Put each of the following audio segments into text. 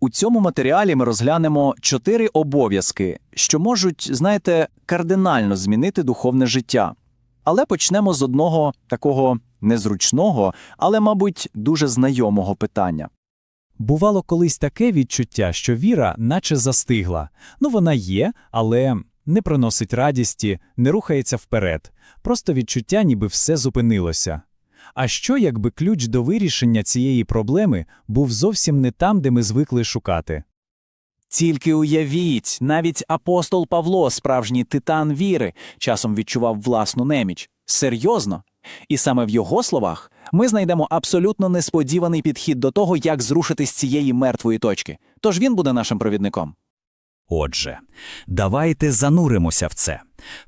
У цьому матеріалі ми розглянемо чотири обов'язки, що можуть, знаєте, кардинально змінити духовне життя. Але почнемо з одного такого незручного, але, мабуть, дуже знайомого питання. Бувало колись таке відчуття, що віра наче застигла. Ну, вона є, але не приносить радісті, не рухається вперед. Просто відчуття, ніби все зупинилося. А що, якби ключ до вирішення цієї проблеми був зовсім не там, де ми звикли шукати? Тільки уявіть, навіть апостол Павло, справжній титан віри, часом відчував власну неміч. Серйозно? І саме в його словах ми знайдемо абсолютно несподіваний підхід до того, як зрушити з цієї мертвої точки. Тож він буде нашим провідником. Отже, давайте зануримося в це.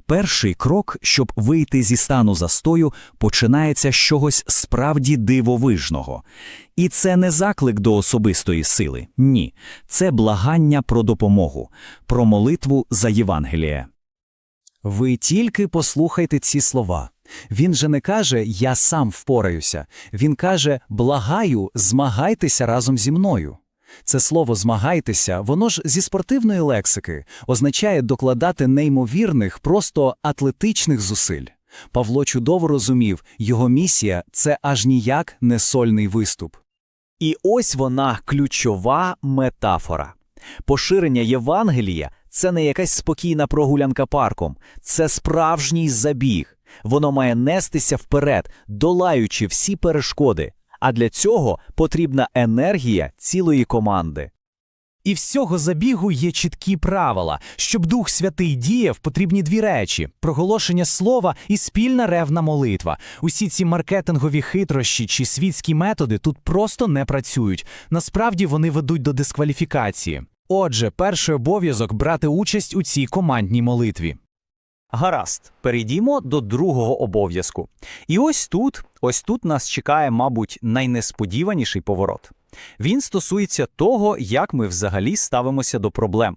Перший крок, щоб вийти зі стану застою, починається з чогось справді дивовижного. І це не заклик до особистої сили. Ні. Це благання про допомогу, про молитву за Євангеліє. Ви тільки послухайте ці слова. Він же не каже Я сам впораюся. Він каже Благаю, змагайтеся разом зі мною. Це слово змагайтеся, воно ж зі спортивної лексики означає докладати неймовірних, просто атлетичних зусиль. Павло чудово розумів, його місія це аж ніяк не сольний виступ. І ось вона ключова метафора. Поширення Євангелія це не якась спокійна прогулянка парком, це справжній забіг. Воно має нестися вперед, долаючи всі перешкоди. А для цього потрібна енергія цілої команди. І всього забігу є чіткі правила. Щоб Дух Святий діяв, потрібні дві речі: проголошення слова і спільна ревна молитва. Усі ці маркетингові хитрощі чи світські методи тут просто не працюють. Насправді вони ведуть до дискваліфікації. Отже, перший обов'язок брати участь у цій командній молитві. Гаразд, перейдімо до другого обов'язку. І ось тут, ось тут нас чекає, мабуть, найнесподіваніший поворот. Він стосується того, як ми взагалі ставимося до проблем.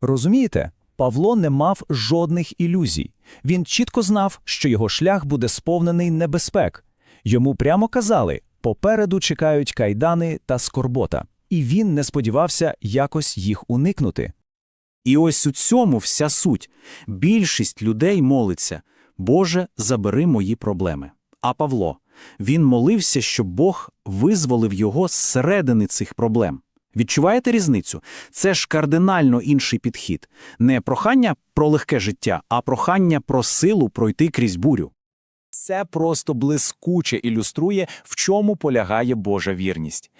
Розумієте, Павло не мав жодних ілюзій. Він чітко знав, що його шлях буде сповнений небезпек. Йому прямо казали попереду чекають кайдани та скорбота, і він не сподівався якось їх уникнути. І ось у цьому вся суть. Більшість людей молиться Боже, забери мої проблеми. А Павло, він молився, щоб Бог визволив його зсередини цих проблем. Відчуваєте різницю? Це ж кардинально інший підхід. Не прохання про легке життя, а прохання про силу пройти крізь бурю. Це просто блискуче ілюструє, в чому полягає Божа вірність.